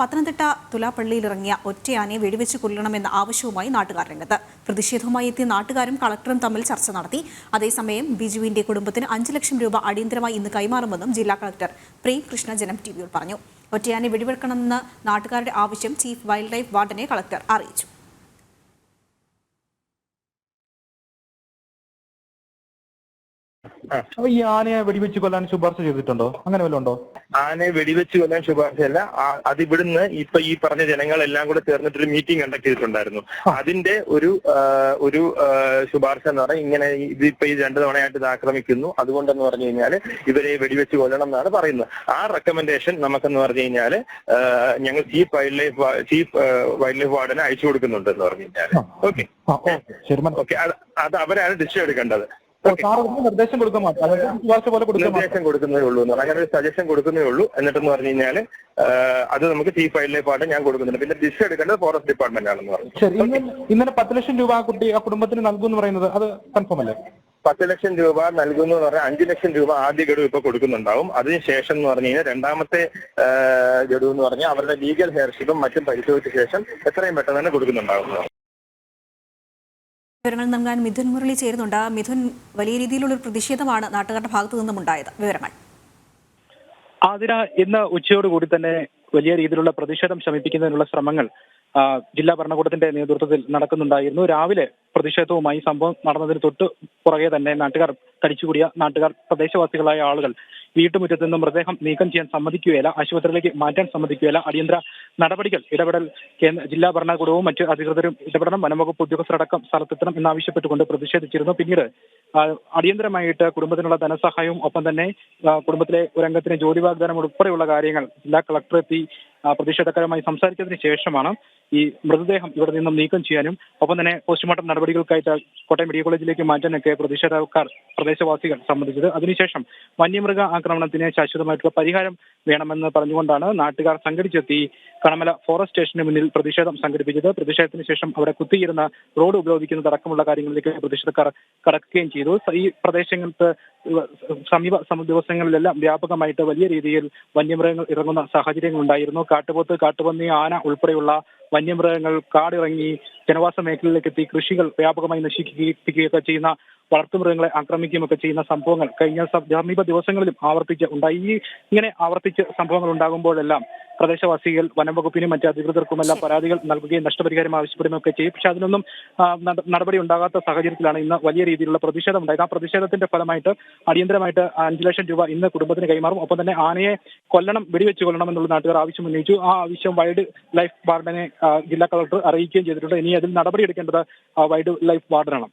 പത്തനംതിട്ട തുലാപ്പള്ളിയിലിറങ്ങിയ ഒറ്റയാനെ വെടിവെച്ച് കൊല്ലണമെന്ന ആവശ്യവുമായി നാട്ടുകാർ രംഗത്ത്. പ്രതിഷേധവുമായി എത്തിയ നാട്ടുകാരും കളക്ടറും തമ്മിൽ ചർച്ച നടത്തി. അതേസമയം ബിജുവിന്റെ കുടുംബത്തിന് അഞ്ച് ലക്ഷം രൂപ അടിയന്തരമായി ഇന്ന് കൈമാറുമെന്നും ജില്ലാ കളക്ടർ പ്രേം കൃഷ്ണ ജനം ടിവിയോട് പറഞ്ഞു. ഒറ്റയാനെ വെടിവെക്കണമെന്ന നാട്ടുകാരുടെ ആവശ്യം ചീഫ് വൈൽഡ് ലൈഫ് വാർഡനെ കളക്ടർ അറിയിച്ചു. അപ്പൊ ഈ ആനയെ വെടിവെച്ച് കൊല്ലാൻ ശുപാർശ ചെയ്തിട്ടുണ്ടോ? അങ്ങനെ വല്ലതും ഉണ്ടോ? ആനയെ വെടിവെച്ച് കൊല്ലാൻ ശുപാർശയല്ല. അല്ല അത് ഇവിടുന്ന് ഇപ്പൊ ഈ പറഞ്ഞ ജനങ്ങളെല്ലാം കൂടെ ചേർന്നിട്ടൊരു മീറ്റിംഗ് കണ്ടക്ട് ചെയ്തിട്ടുണ്ടായിരുന്നു. അതിന്റെ ഒരു ഒരു ശുപാർശ എന്ന് പറഞ്ഞാൽ ഇങ്ങനെ ഇതിപ്പോ ഈ രണ്ടു തവണയായിട്ട് ഇത് ആക്രമിക്കുന്നു. അതുകൊണ്ടെന്ന് പറഞ്ഞു കഴിഞ്ഞാൽ ഇവരെ വെടിവെച്ച് കൊല്ലണം എന്നാണ് പറയുന്നത്. ആ റെക്കമെൻഡേഷൻ നമുക്കെന്ന് പറഞ്ഞു കഴിഞ്ഞാൽ ഞങ്ങൾ chief wild life chief wild life വാർഡനെ അയച്ചു കൊടുക്കുന്നുണ്ട് എന്ന് പറഞ്ഞു കഴിഞ്ഞാൽ. ഓക്കെ. ഓക്കെ അത് അവരാണ് ഡിസിഷൻ എടുക്കേണ്ടത്. നിർദ്ദേശം കൊടുക്കാൻ നിർദ്ദേശം കൊടുക്കുന്നേ ഉള്ളൂ എന്ന് പറഞ്ഞാൽ അങ്ങനെ ഒരു സജഷൻ കൊടുക്കുന്നേ ഉള്ളൂ. എന്നിട്ടെന്ന് പറഞ്ഞു കഴിഞ്ഞാൽ അത് നമുക്ക് ചീഫ് വൈൽഡ് ലൈഫ് ആയിട്ട് ഞാൻ കൊടുക്കുന്നുണ്ട്. പിന്നെ ഡിസിഷൻ എടുക്കേണ്ടത് ഫോറസ്റ്റ് ഡിപ്പാർട്ട്മെന്റ് ആണെന്ന് പറഞ്ഞു. ഇന്നലെ പത്ത് ലക്ഷം രൂപ ആ കുട്ടി ആ കുടുംബത്തിന് നൽകും എന്ന് പറയുന്നത് അത് കൺഫേം അല്ലേ? പത്ത് ലക്ഷം രൂപ നൽകുന്നു എന്ന് പറഞ്ഞാൽ അഞ്ച് ലക്ഷം രൂപ ആദ്യ ഗഡു ഇപ്പൊ കൊടുക്കുന്നുണ്ടാവും. അതിനുശേഷം എന്ന് പറഞ്ഞു കഴിഞ്ഞാൽ രണ്ടാമത്തെ ഗഡു എന്ന് പറഞ്ഞാൽ അവരുടെ ലീഗൽ ഹെയർഷിപ്പും മറ്റും പരിശോധിച്ച ശേഷം എത്രയും പെട്ടെന്ന് തന്നെ കൊടുക്കുന്നുണ്ടാവും വിവരങ്ങൾ നൽകാൻ മിഥുൻ മുരളി ചേരുന്നുണ്ട്. മിഥുൻ വലിയ രീതിയിലുള്ള പ്രതിഷേധമാണ് നാട്ടുകാരുടെ ഭാഗത്തു നിന്നും ഉണ്ടായത്. വിവരങ്ങൾ. ആതിര ഇന്ന് ഉച്ചയോടുകൂടി തന്നെ വലിയ രീതിയിലുള്ള പ്രതിഷേധം ശമിപ്പിക്കുന്നതിനുള്ള ശ്രമങ്ങൾ ജില്ലാ ഭരണകൂടത്തിന്റെ നേതൃത്വത്തിൽ നടക്കുന്നുണ്ടായിരുന്നു. രാവിലെ പ്രതിഷേധവുമായി സംഭവം നടന്നതിന് തൊട്ട് പുറകെ തന്നെ നാട്ടുകാർ തടിച്ചുകൂടിയ നാട്ടുകാർ പ്രദേശവാസികളായ ആളുകൾ വീട്ടുമുറ്റത്ത് നിന്ന് മൃതദേഹം നീക്കം ചെയ്യാൻ സമ്മതിക്കുകയല്ല. ആശുപത്രിയിലേക്ക് മാറ്റാൻ സമ്മതിക്കുകയല്ല. അടിയന്തര നടപടികൾ ഇടപെടൽ ജില്ലാ ഭരണകൂടവും മറ്റ് അധികൃതരും ഇടപെടണം. വനംവകുപ്പ് ഉദ്യോഗസ്ഥരടക്കം സ്ഥലത്തെത്തണം എന്നാവശ്യപ്പെട്ടുകൊണ്ട് പ്രതിഷേധിച്ചിരുന്നു. പിന്നീട് അടിയന്തരമായിട്ട് കുടുംബത്തിനുള്ള ധനസഹായവും ഒപ്പം തന്നെ കുടുംബത്തിലെ ഒരംഗത്തിന് ജോലി വാഗ്ദാനം ഉൾപ്പെടെയുള്ള കാര്യങ്ങൾ ജില്ലാ കളക്ടർ എത്തി പ്രതിഷേധക്കാരുമായി സംസാരിച്ചതിന് ശേഷമാണ് ഈ മൃതദേഹം ഇവിടെ നിന്നും നീക്കം ചെയ്യാനും ഒപ്പം തന്നെ പോസ്റ്റ്മോർട്ടം നടപടികൾക്കായിട്ട് കോട്ടയം മെഡിക്കൽ കോളേജിലേക്ക് മാറ്റാനൊക്കെ പ്രതിഷേധക്കാർ പ്രദേശവാസികൾ സംബന്ധിച്ചത് അതിനുശേഷം വന്യമൃഗ ആക്രമണത്തിന് ശാശ്വതമായിട്ടുള്ള പരിഹാരം വേണമെന്ന് പറഞ്ഞുകൊണ്ടാണ് നാട്ടുകാർ സംഘടിച്ചെത്തി കണമല ഫോറസ്റ്റ് സ്റ്റേഷന് മുന്നിൽ പ്രതിഷേധം സംഘടിപ്പിച്ചത്. പ്രതിഷേധത്തിന് ശേഷം അവിടെ കുത്തിയിരുന്ന റോഡ് ഉപരോധിക്കുന്നതടക്കമുള്ള കാര്യങ്ങളിലേക്ക് പ്രതിഷേധക്കാർ കടക്കുകയും ചെയ്തു. ഈ പ്രദേശങ്ങൾക്ക് സമീപ സമ- ദിവസങ്ങളിലെല്ലാം വ്യാപകമായിട്ട് വലിയ രീതിയിൽ വന്യമൃഗങ്ങൾ ഇറങ്ങുന്ന സാഹചര്യങ്ങൾ ഉണ്ടായിരുന്നു കാട്ടുപോത്ത് കാട്ടുപന്നി ആന ഉൾപ്പെടെയുള്ള വന്യമൃഗങ്ങൾ കാടിറങ്ങി ജനവാസ മേഖലയിലേക്ക് എത്തി കൃഷികൾ വ്യാപകമായി നശിപ്പിക്കുകയൊക്കെ ചെയ്യുന്ന വളർത്തുമൃഗങ്ങളെ ആക്രമിക്കുകയൊക്കെ ചെയ്യുന്ന സംഭവങ്ങൾ കഴിഞ്ഞ സമീപ ദിവസങ്ങളിലും ആവർത്തിച്ച് ഉണ്ടായി. ഈ ഇങ്ങനെ ആവർത്തിച്ച് സംഭവങ്ങൾ ഉണ്ടാകുമ്പോഴെല്ലാം പ്രദേശവാസികൾ വനംവകുപ്പിനും മറ്റ് അധികൃതർക്കുമെല്ലാം പരാതികൾ നൽകുകയും നഷ്ടപരിഹാരം ആവശ്യപ്പെടുകയും ഒക്കെ ചെയ്യും. പക്ഷെ അതിനൊന്നും നടപടി ഉണ്ടാകാത്ത സാഹചര്യത്തിലാണ് ഇന്ന് വലിയ രീതിയിലുള്ള പ്രതിഷേധം ഉണ്ടായത്. ആ പ്രതിഷേധത്തിന്റെ ഫലമായിട്ട് അടിയന്തരമായിട്ട് അഞ്ചു ലക്ഷം രൂപ ഇന്ന് കുടുംബത്തിന് കൈമാറും. ഒപ്പം തന്നെ ആനയെ കൊല്ലണം വെടിവെച്ച് കൊല്ലണം എന്നുള്ള നാട്ടുകാർ ആവശ്യം ഉന്നയിച്ചു. ആ ആവശ്യം വൈൽഡ് ലൈഫ് വാർഡനെ ജില്ലാ കളക്ടർ അറിയിക്കുകയും ചെയ്തിട്ടുണ്ട്. ഇനി അതിൽ നടപടി എടുക്കേണ്ടത് വൈൽഡ് ലൈഫ് വാർഡനാണ്.